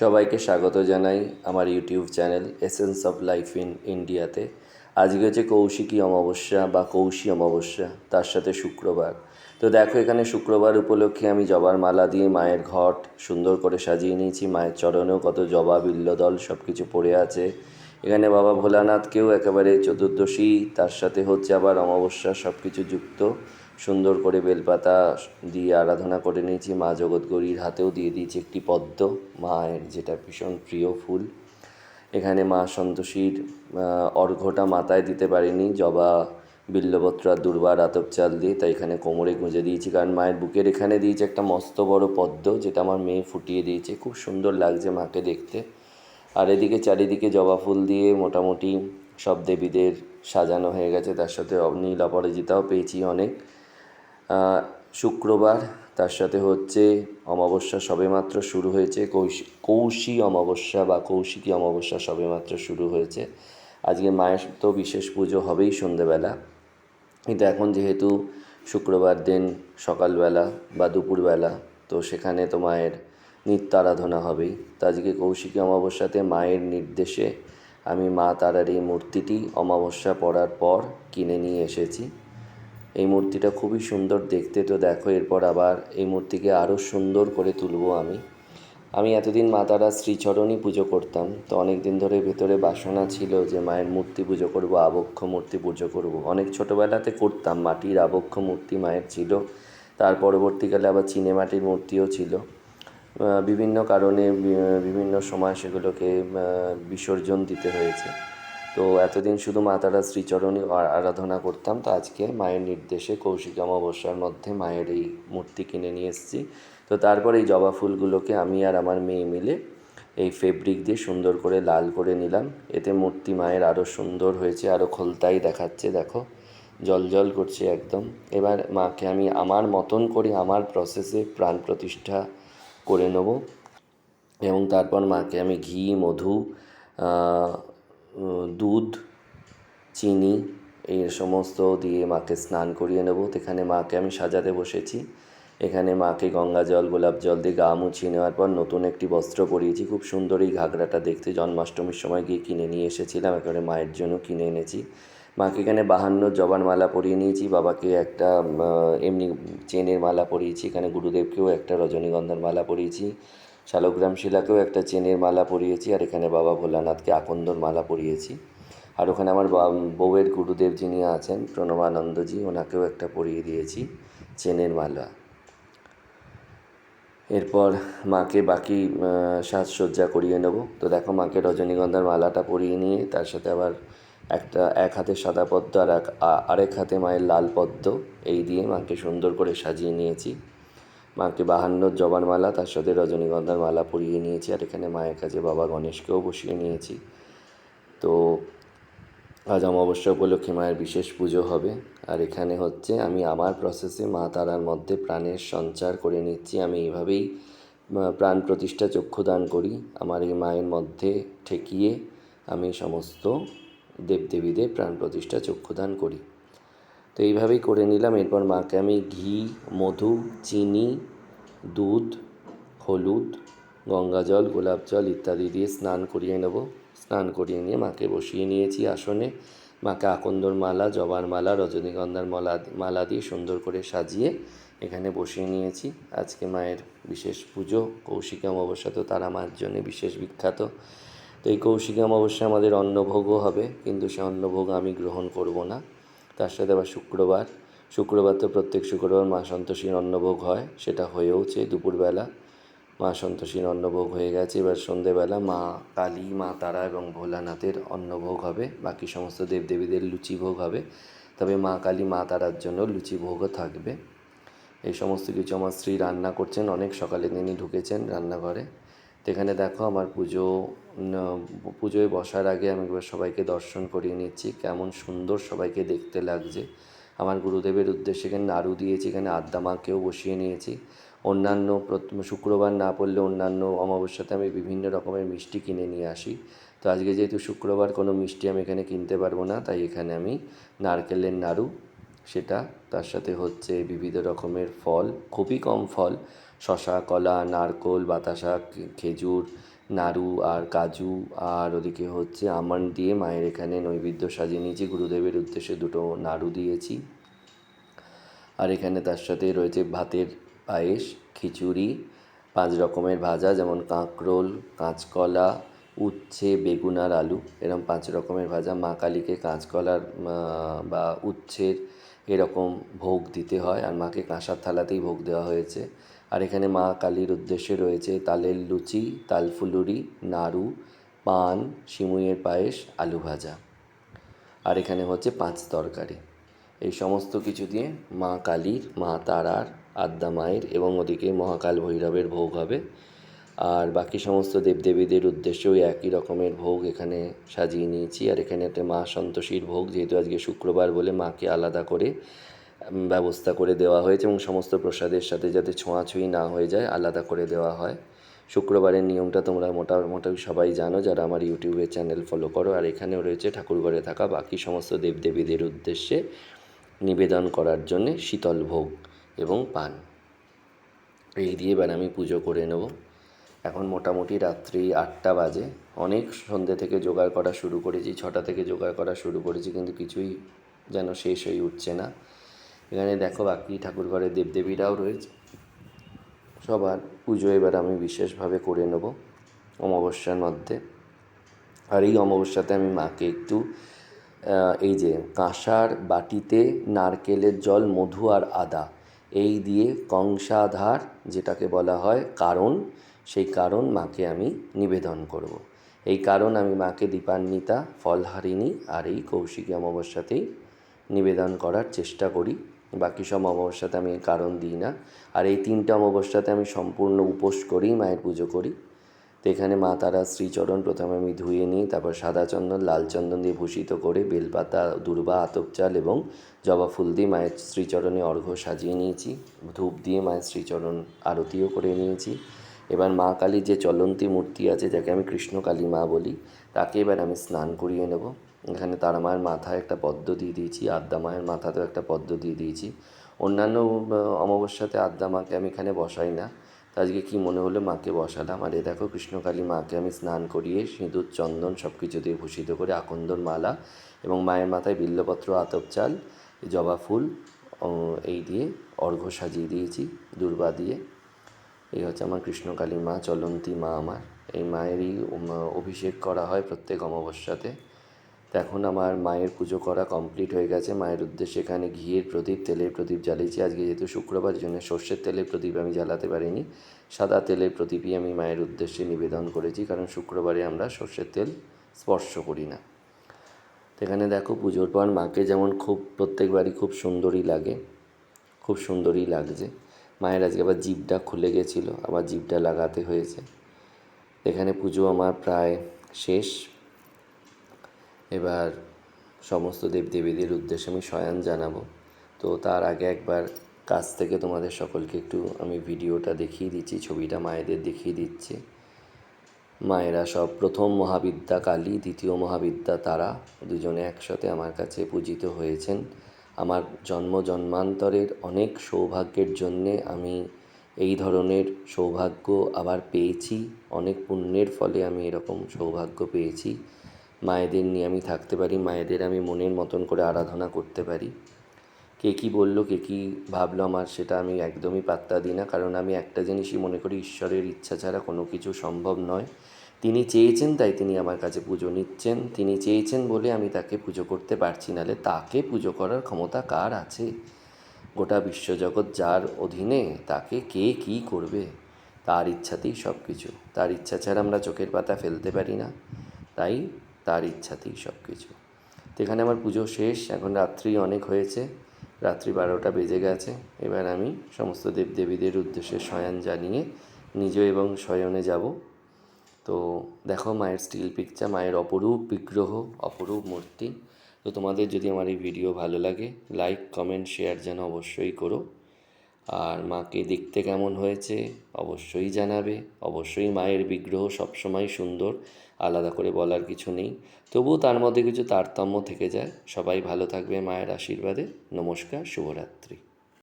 সবাইকে স্বাগত জানাই আমার YouTube channel essence of life in ইন্ডিয়াতে আজকে হচ্ছে কৌশিকী অমাবস্যা বা কৌশী অমাবস্যা, তার সাথে শুক্রবার। তো দেখো, এখানে শুক্রবার উপলক্ষে আমি জবার মালা দিয়ে মায়ের ঘট সুন্দর করে সাজিয়ে নিয়েছি। মায়ের চরণেও কত জবা, বিল্লদল সব কিছু পড়ে আছে। এখানে বাবা ভোলানাথকেও একেবারে চতুর্দশী, তার সাথে হচ্ছে আবার অমাবস্যা সব কিছু যুক্ত। সুন্দর করে বেলপাতা দিয়ে আরাধনা করে নিয়েছি। মা জগৎগৌরীর হাতেও দিয়ে দিয়েছি একটি পদ্ম। মায়ের যেটা ভীষণ প্রিয় ফুল। এখানে মা সন্তোষীর অর্ঘ্যটা মাথায় দিতে পারিনি। জবা বিল্লপত্র আর দুর্বার আতপ চাল দিয়ে তাই এখানে কোমরে গুঁজে দিয়েছি। কারণ মায়ের বুকের এখানে দিয়েছে একটা মস্ত বড় পদ্ম, যেটা আমার মেয়ে ফুটিয়ে দিয়েছে। খুব সুন্দর লাগছে মাকে দেখতে। আর এদিকে চারিদিকে জবা ফুল দিয়ে মোটামুটি সব দেবীদের সাজানো হয়ে গেছে। তার সাথে নীল অপরাজিতাও পেয়েছি অনেক। শুক্রবার, তার সাথে হচ্ছে অমাবস্যা সবেমাত্র শুরু হয়েছে, কৌশি, কৌশী অমাবস্যা বা কৌশিকী অমাবস্যা সবেমাত্র শুরু হয়েছে। আজকে মায়ের তো বিশেষ পুজো হবেই সন্ধেবেলা। কিন্তু এখন যেহেতু শুক্রবার দিন সকালবেলা বা দুপুরবেলা, তো সেখানে তো মায়ের নিত্য আরাধনা হবেই। তো আজকে কৌশিকী অমাবস্যাতে মায়ের নির্দেশে আমি মা তারার এই মূর্তিটি অমাবস্যা পড়ার পর কিনে নিয়ে এসেছি। এই মূর্তিটা খুবই সুন্দর দেখতে। তো দেখো, এরপর আবার এই মূর্তিকে আরও সুন্দর করে তুলবো আমি। আমি এতদিন মা তারা শ্রীচরণই পুজো করতাম। তো অনেক দিন ধরে ভেতরে বাসনা ছিল যে, মায়ের মূর্তি পুজো করব, আবক্ষ মূর্তি পুজো করব। অনেক ছোটোবেলাতে করতাম, মাটির আবক্ষ মূর্তি মায়ের ছিল। তার পরবর্তীকালে আবার চিনে মাটির মূর্তিও ছিল। বিভিন্ন কারণে বিভিন্ন সময় সেগুলোকে বিসর্জন দিতে হয়েছে। তো এতদিন শুধু মা তারা শ্রীচরণই আরাধনা করতাম, তো আজকে মায়ের নির্দেশে কৌশিক অমাবস্যার মধ্যে মায়ের এই মূর্তি কিনে নিয়ে এসেছি। তো তারপর এই জবা ফুলগুলোকে আমি আর আমার মেয়ে মিলে এই ফেব্রিক দিয়ে সুন্দর করে লাল করে নিলাম। এতে মূর্তি মায়ের আরও সুন্দর হয়েছে আরও খোলতাই দেখাচ্ছে, দেখো। জল জল করছে একদম। এবার মাকে আমি আমার মতন করে আমার প্রসেসে প্রাণ প্রতিষ্ঠা করে নেব। এবং তারপর মাকে আমি ঘি, মধু দুধ, চিনি, এই সমস্ত দিয়ে মাকে স্নান করিয়ে নেব। এখানে মাকে আমি সাজাতে বসেছি। এখানে মাকে গঙ্গা জল, গোলাপ জল দিয়ে গা মুছিয়ে নেওয়ার পর নতুন একটি বস্ত্র পরিয়েছি। খুব সুন্দর এই ঘাগরাটা দেখতে। জন্মাষ্টমীর সময় গিয়ে কিনে নিয়ে এসেছিলাম। একেবারে মায়ের জন্য কিনে এনেছি। মাকে এখানে বাহান্ন জবার মালা পরিয়ে নিয়েছি। বাবাকে একটা এমনি চেনের মালা পরিয়েছি। এখানে গুরুদেবকেও একটা রজনীগন্ধার মালা পরিয়েছি। শালগ্রাম শিলাকেও একটা চেনের মালা পরিয়েছি, আর এখানে বাবা ভোলানাথকে আকন্দর মালা পরিয়েছি। আর ওখানে আমার বউয়ের গুরুদেব যিনি আছেন, প্রণবানন্দজি, ওনাকেও একটা পরিয়ে দিয়েছি চেনের মালা। এরপর মাকে বাকি সাজসজ্জা করিয়ে নেব। তো দেখো মাকে রজনীগন্ধার মালাটা পরিয়ে নিয়ে, তার সাথে আবার একটা, এক হাতে সাদা পদ্ম আর এক আরেক হাতে মায়ের লাল পদ্ম, এই দিয়ে মাকে সুন্দর করে সাজিয়ে নিয়েছি। মাকে বাহান্ন জবার মালা, তার সাথে রজনীগন্ধার মালা পরিয়ে নিয়েছি আর এখানে মায়ের কাছে বাবা গণেশকেও বসিয়ে নিয়েছি। তো আজ অমাবস্যা উপলক্ষে মায়ের বিশেষ পুজো হবে। আর এখানে হচ্ছে আমি আমার প্রসেসে মা তারার মধ্যে প্রাণের সঞ্চার করে নিচ্ছি। আমি এইভাবেই প্রাণ প্রতিষ্ঠা চক্ষুদান করি। আমার এই মায়ের মধ্যে ঠেকিয়ে আমি সমস্ত দেবদেবীদের প্রাণ প্রতিষ্ঠা চক্ষুদান করি। তো এইভাবেই করে নিলাম। এরপর মাকে আমি ঘি, মধু, চিনি, দুধ, হলুদ, গঙ্গা জল, গোলাপ জল ইত্যাদি দিয়ে স্নান করিয়ে নেব। স্নান করিয়ে নিয়ে মাকে বসিয়ে নিয়েছি আসনে। মাকে আকন্দর মালা, জবার মালা, রজনীগন্ধার মালা মালা দিয়ে সুন্দর করে সাজিয়ে এখানে বসিয়ে নিয়েছি। আজকে মায়ের বিশেষ পুজো, কৌশিকী অমাবস্যা তো তারা মায়ের জন্য বিশেষ বিখ্যাত। তো এই কৌশিকী অমাবস্যা আমাদের অন্নভোগও হবে, কিন্তু সে অন্নভোগ আমি গ্রহণ করব না। তার সাথে আবার শুক্রবার। শুক্রবার তো প্রত্যেক শুক্রবার মা সন্তোষীর অন্নভোগ হয়, সেটা হয়েওছে দুপুরবেলা। মা সন্তোষীর অন্নভোগ হয়ে গেছে, এবার সন্ধেবেলা মা কালী, মা তারা এবং ভোলানাথের অন্নভোগ হবে। বাকি সমস্ত দেবদেবীদের লুচি ভোগ হবে। তবে মা কালী, মা তারার জন্য লুচি ভোগও থাকবে। এই সমস্ত কিছু আমার স্ত্রী রান্না করছেন, অনেক সকালে তিনি ঢুকেছেন রান্নাঘরে। তো এখানে দেখো আমার পুজো পুজোয় বসার আগে আমি একবার সবাইকে দর্শন করিয়ে নিচ্ছি, কেমন সুন্দর সবাইকে দেখতে লাগছে। আমার গুরুদেবের উদ্দেশ্যে এখানে নাড়ু দিয়েছি, এখানে আদ্যা মাকেও বসিয়ে নিয়েছি। অন্যান্য শুক্রবার না পড়লে অন্যান্য অমাবস্যাতে আমি বিভিন্ন রকমের মিষ্টি কিনে নিয়ে আসি। তো আজকে যেহেতু শুক্রবার, কোনো মিষ্টি আমি এখানে কিনতে পারব না, তাই এখানে আমি নারকেলের নাড়ু, সেটা তার সাথে হচ্ছে বিবিধ রকমের ফল, খুবই কম ফল। শশা, কলা, নারকোল, বাতাসা খেজুর, নাড়ু আর কাজু। আর ওদিকে হচ্ছে আমন্ড দিয়ে মায়ের এখানে নৈবেদ্য সাজিয়ে নিয়েছি। গুরুদেবের উদ্দেশ্যে দুটো নাড়ু দিয়েছি। আর এখানে তার সাথে রয়েছে ভাতের পায়েস, খিচুড়ি, পাঁচ রকমের ভাজা যেমন কাঁকরোল, কাঁচকলা, উচ্ছে, বেগুন আর আলু। এরকম পাঁচ রকমের ভাজা মা কালীকে কাঁচকলার বা উচ্ছের এরকম ভোগ দিতে হয়। আর মাকে কাঁসার থালাতেই ভোগ দেওয়া হয়েছে। আর এখানে মা কালীর উদ্দেশ্যে রয়েছে তালের লুচি তালফুলুরি নাড়ু, পান, সিমুইয়ের পায়েস, আলু ভাজা। আর এখানে হচ্ছে পাঁচ তরকারি। এই সমস্ত কিছু দিয়ে মা কালীর, মা তারার, আদ্যা মায়ের এবং ওদিকে মহাকাল ভৈরবের ভোগ হবে। আর বাকি সমস্ত দেবদেবীদের উদ্দেশ্যে ওই একই রকমের ভোগ এখানে সাজিয়ে নিয়েছি। আর এখানে একটা মা সন্তোষীর ভোগ, যেহেতু আজকে শুক্রবার বলে মাকে আলাদা করে ব্যবস্থা করে দেওয়া হয়েছে এবং সমস্ত প্রসাদের সাথে যাতে ছোঁয়াছুঁয়ি না হয়ে যায়, আলাদা করে দেওয়া হয়। শুক্রবারের নিয়মটা তোমরা মোটা, মোটামুটি সবাই জানো, যারা আমার ইউটিউবের চ্যানেল ফলো করো, আর এখানেও রয়েছে ঠাকুরঘরে থাকা বাকি সমস্ত দেবদেবীদের উদ্দেশ্যে নিবেদন করার জন্যে শীতল ভোগ এবং পান। এই দিয়ে এবার আমি পুজো করে নেব। এখন মোটামুটি রাত্রি আটটা বাজে। অনেক সন্ধ্যে থেকে জোগাড় করা শুরু করেছি, ছটা থেকে জোগাড় করা শুরু করেছি, কিন্তু কিছুই যেন শেষ হয়ে উঠছে না। এখানে দেখো বাকি ঠাকুর ঘরে দেবদেবীরাও রয়েছে। সবার পুজো এবার আমি বিশেষভাবে করে নেব অমাবস্যার মধ্যে। আর এই অমাবস্যাতে আমি মাকে একটু এই যে কাঁসার বাটিতে নারকেলের জল, মধু আর আদা, এই দিয়ে কংসাধার যেটাকে বলা হয়, কারণ, সেই কারণ মাকে আমি নিবেদন করব। এই কারণ আমি মাকে দীপান্বিতা, ফলহারিণী আর এই কৌশিকী অমাবস্যাতেই নিবেদন করার চেষ্টা করি। বাকি সব অমাবস্যাতে আমি কারণ দিই না। আর এই তিনটে অমাবস্যাতে আমি সম্পূর্ণ উপোস করি, মায়ের পুজো করি। তো এখানে মা তারা শ্রীচরণ প্রথমে আমি ধুয়ে নিই, তারপর সাদা চন্দন, লাল চন্দন দিয়ে ভূষিত করে বেলপাতা, দুর্বা, আতপ চাল এবং জবা ফুল দিয়ে মায়ের শ্রীচরণে অর্ঘ্য সাজিয়ে নিয়েছি। ধূপ দিয়ে মায়ের শ্রীচরণ আরতিও করে নিয়েছি। এবার মা কালীর যে চলন্তি মূর্তি আছে, যাকে আমি কৃষ্ণকালী মা বলি, তাকে এবার আমি স্নান করিয়ে নেব। এখানে তারা মায়ের মাথায় একটা পদ্ম দিয়ে দিয়েছি আদ্যা মায়ের মাথাতেও একটা পদ্ম দিয়ে দিয়েছি। অন্যান্য অমাবস্যাতে আদ্যা মাকে আমি এখানে বসাই না। তো আজকে কী মনে হলো মাকে বসালাম? আর এ দেখো কৃষ্ণকালী মাকে আমি স্নান করিয়ে সিঁদুর, চন্দন সব কিছু দিয়ে ভূষিত করে আকন্দর মালা এবং মায়ের মাথায় বিল্লপত্র, আতপ চাল, জবা ফুল এই দিয়ে অর্ঘ্য সাজিয়ে দিয়েছি, দুর্বা দিয়ে। এই হচ্ছে আমার কৃষ্ণকালী মা, চলন্তী মা আমার। এই মায়েরই অভিষেক করা হয় প্রত্যেক অমাবস্যাতে। এখন আমার মায়ের পুজো করা কমপ্লিট হয়ে গেছে। মায়ের উদ্দেশ্যে এখানে ঘিয়ের প্রদীপ, তেলের প্রদীপ জ্বালিয়েছি। আজকে যেহেতু শুক্রবার জন্য সর্ষের তেলের প্রদীপ আমি জ্বালাতে পারিনি। সাদা তেলের প্রদীপই আমি মায়ের উদ্দেশ্যে নিবেদন করেছি, কারণ শুক্রবারে আমরা সর্ষের তেল স্পর্শ করি না। এখানে দেখো, পুজোর পর মাকে যেমন খুব, প্রত্যেকবারই খুব সুন্দরই লাগে, খুব সুন্দরই লাগছে। মায়ের আজকে আবার জিভটা খুলে গেছিল, আবার জিভটা লাগাতে হয়েছে। এখানে পুজো আমার প্রায় শেষ। এবার সমস্ত দেবদেবীদের উদ্দেশ্যে আমি শয়ান জানাব। তো তার আগে একবার কাছ থেকে তোমাদের সকলকে একটু আমি ভিডিওটা দেখিয়ে দিচ্ছি, ছবিটা মায়েদের দেখিয়ে দিচ্ছি। মায়েরা সব প্রথম মহাবিদ্যা কালী, দ্বিতীয় মহাবিদ্যা তারা, দুজনে একসাথে আমার কাছে পূজিত হয়েছেন। আমার জন্ম জন্মান্তরের অনেক সৌভাগ্যের জন্যে আমি এই ধরনের সৌভাগ্য আবার পেয়েছি, অনেক পুণ্যের ফলে আমি এরকম সৌভাগ্য পেয়েছি। মায়েদের নিয়ে আমি থাকতে পারি, মায়েদের আমি মনের মতন করে আরাধনা করতে পারি। কে কী বলল, কে কী ভাবলো আমার সেটা আমি একদমই পাত্তা দিই না। কারণ আমি একটা জিনিসই মনে করি, ঈশ্বরের ইচ্ছা ছাড়া কোনো কিছু সম্ভব নয়। তিনি চেয়েছেন তাই তিনি আমার কাছে পুজো নিচ্ছেন। তিনি চেয়েছেন বলে আমি তাকে পুজো করতে পারছি নাহলে তাকে পুজো করার ক্ষমতা কার আছে? গোটা বিশ্বজগৎ যার অধীনে তাকে কে কী করবে? তার ইচ্ছাতেই সব কিছু তার ইচ্ছা ছাড়া আমরা চোখের পাতা ফেলতে পারি না। তাই তার ইচ্ছাতেই সব কিছু তো এখানে আমার পুজো শেষ, এখন রাত্রি অনেক হয়েছে। রাত্রি বারোটা বেজে গেছে। এবার আমি সমস্ত দেবদেবীদের উদ্দেশ্যে শয়ান জানিয়ে নিজ এবং শয়নে যাব। তো দেখো মায়ের স্টিল পিকচার মায়ের অপরূপ বিগ্রহ, অপরূপ মূর্তি। তো তোমাদের যদি আমার এই ভিডিও ভালো লাগে লাইক কমেন্ট শেয়ার যেন অবশ্যই করো। আর মাকে দেখতে কেমন হয়েছে অবশ্যই জানাবে। অবশ্যই মায়ের বিগ্রহ সবসময় সুন্দর, আলাদা করে বলার কিছু নেই। তবুও তার মধ্যে কিছু তারতম্য থেকে যায়। সবাই ভালো থাকবে মায়ের আশীর্বাদে। নমস্কার, শুভরাত্রি।